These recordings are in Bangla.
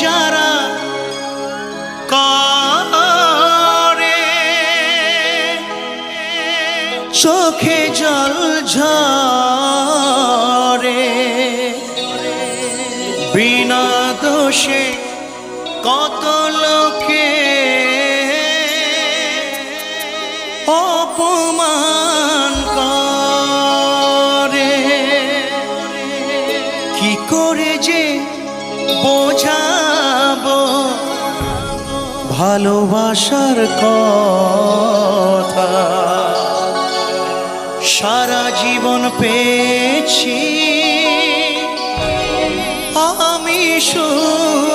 যারা করে। চোখে জল ঝরে। বিনা দোষে কত লোকে অপমান করে। কি করে যে বোঝাবো ভালোবাসার কথা। সারা জীবন পেয়েছি। আমি শুধুই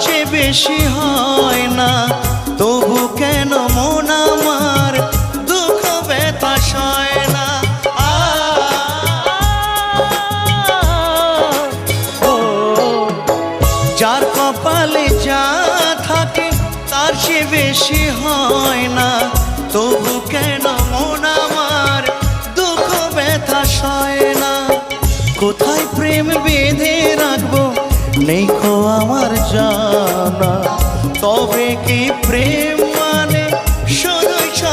চেয়ে বেশি হয় না। তবু কেন মন আমার দুঃখ ব্যথা সয় না যার কপালে যা থাকে তার চেয়ে বেশি হয় না। তবু কেন মন আমার দুঃখ ব্যথা সয় না? কোথায় প্রেম বেঁধে রাখব নেই খো আমার জানা। তবে কি প্রেম মানে শুধু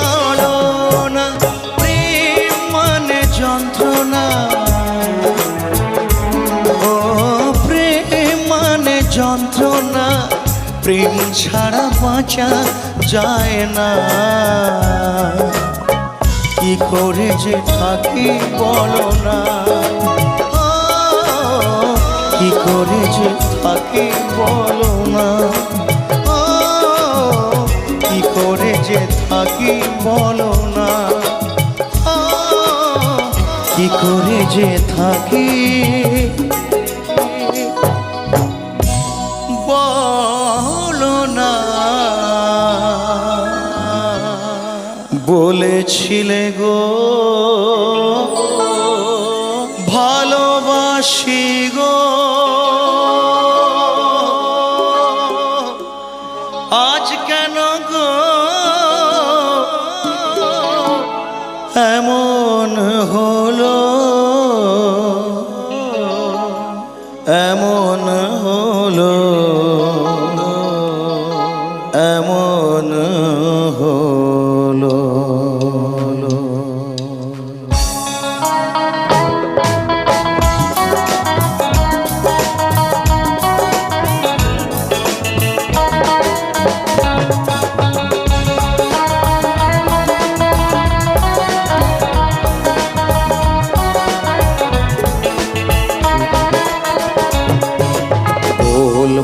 না প্রেম মানে যন্ত্রণা। ও, প্রেম মানে যন্ত্রণা। প্রেম ছাড়া বাঁচা যায় না। কি করে যে থাকি বলো না। কি করে যে থাকি বলো না। কি করে যে থাকি বলো না। কি করে যে থাকি বলো না। বলেছিলে গো, ভালোবাসি গো। আজ কেন গো? এমন হলো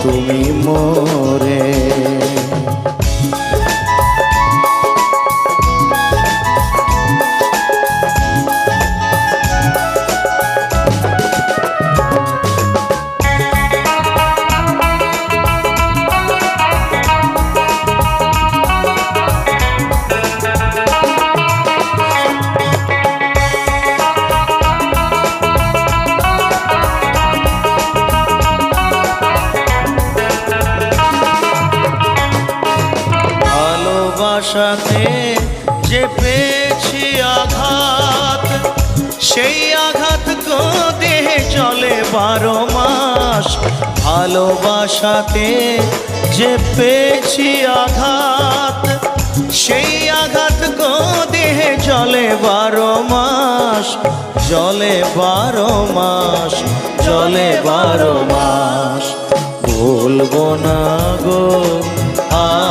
তুমি মোরে ভালোবাসাতে যে পেয়েছি আঘাত, সেই আঘাত তো দেহে চলে বারো মাস। ভালোবাসাতে যে পেয়েছি আঘাত, সেই আঘাত তো দেহে চলে বারো মাস। জলে বারো মাস জলে বারো মাস। ভুলবো না গো।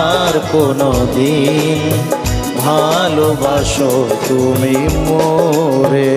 আর কোনো দিন ভালোবাসো তুমি মোরে।